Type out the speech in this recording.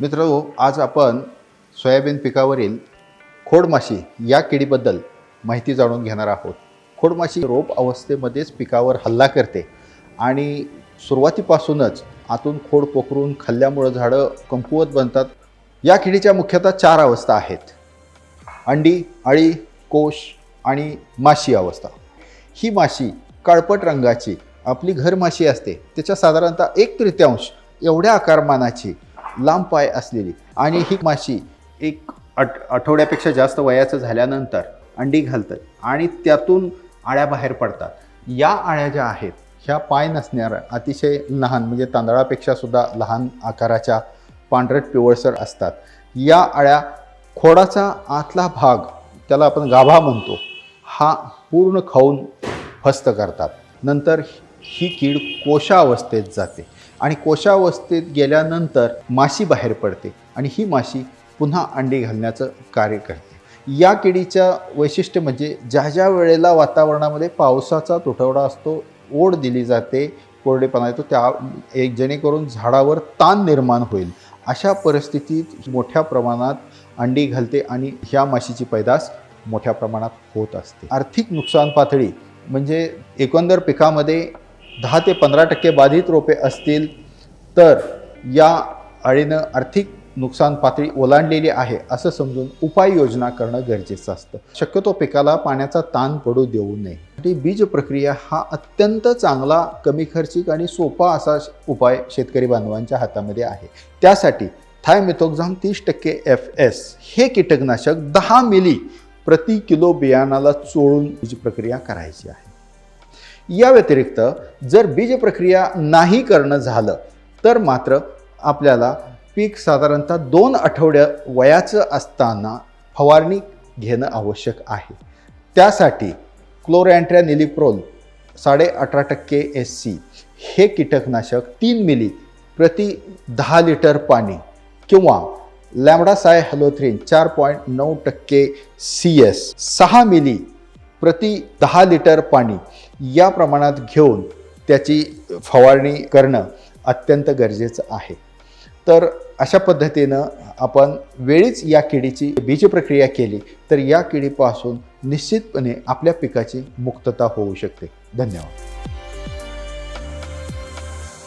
मित्र आज आपण सोयाबीन पिकावरील खोडमाशी या किडीबद्दल माहिती जाणून घेणार आहोत. खोडमाशी रोप अवस्थेमध्येच पिकावर हल्ला करते आणि सुरुवातीपासूनच आतून खोड पोखरून खाल्ल्यामुळं झाडं कमकुवत बनतात. या किडीच्या मुख्यतः चार अवस्था आहेत. अंडी अळी कोश आणि माशी अवस्था. ही माशी काळपट रंगाची आपली घरमाशी असते. त्याच्या साधारणतः एक तृतीयांश एवढ्या आकारमानाची लांब पाय असलेली. आणि ही माशी एक आठ आठवड्यापेक्षा जास्त वयाचं झाल्यानंतर अंडी घालतात आणि त्यातून आळ्या बाहेर पडतात. या आळ्या ज्या आहेत ह्या पाय नसणाऱ्या अतिशय लहान म्हणजे तांदळापेक्षा सुद्धा लहान आकाराच्या पांढरट पिवळसर असतात. या आळ्या खोडाचा आतला भाग त्याला आपण गाभा म्हणतो हा पूर्ण खाऊन फस्त करतात. नंतर ही कीड कोशावस्थेत जाते. आणि कोशावस्थेत गेल्यानंतर माशी बाहेर पडते आणि ही माशी पुन्हा अंडी घालण्याचं कार्य करते. या किडीच्या वैशिष्ट्य म्हणजे ज्या ज्या वेळेला वातावरणामध्ये पावसाचा तुटवडा असतो ओढ दिली जाते कोरडेपणा येतो त्या एक जेणेकरून झाडावर ताण निर्माण होईल. अशा परिस्थितीत मोठ्या प्रमाणात अंडी घालते आणि ह्या माशीची पैदास मोठ्या प्रमाणात होत असते. आर्थिक नुकसान पातळी म्हणजे एकंदर पिकामध्ये दहा ते पंधरा टक्के बाधित रोपे असतील तर या अळीनं आर्थिक नुकसान पातळी ओलांडलेली आहे असं समजून उपाययोजना करणं गरजेचं असतं. शक्यतो पिकाला पाण्याचा ताण पडू देऊ नये. बीज प्रक्रिया हा अत्यंत चांगला कमी खर्चिक आणि सोपा असा उपाय शेतकरी बांधवांच्या हातामध्ये आहे. त्यासाठी थायमेथोक्झाम तीस टक्के एफ एस हे कीटकनाशक दहा मिली प्रति किलो बियाणाला चोळून बीज प्रक्रिया करायची आहे. या व्यतिरिक्त जर बीज प्रक्रिया नाही करणं झालं तर मात्र आपल्याला पीक साधारणतः दोन आठवड्या वयाचं असताना फवारणी घेणं आवश्यक आहे. त्यासाठी क्लोरॅन्ट्रिया निलिप्रोल साडे अठरा टक्के एस सी हे कीटकनाशक तीन मिली प्रति दहा लिटर पाणी किंवा लॅमडासाय हॅलोथ्रीन चार पॉईंट नऊ टक्के सी एस सहा मिली प्रति दहा लिटर पाणी या प्रमाणात घेऊन त्याची फवारणी करणं अत्यंत गरजेचं आहे. तर अशा पद्धतीनं आपण वेळीच या किडीची बीज प्रक्रिया केली तर या किडीपासून निश्चितपणे आपल्या पिकाची मुक्तता होऊ शकते. धन्यवाद.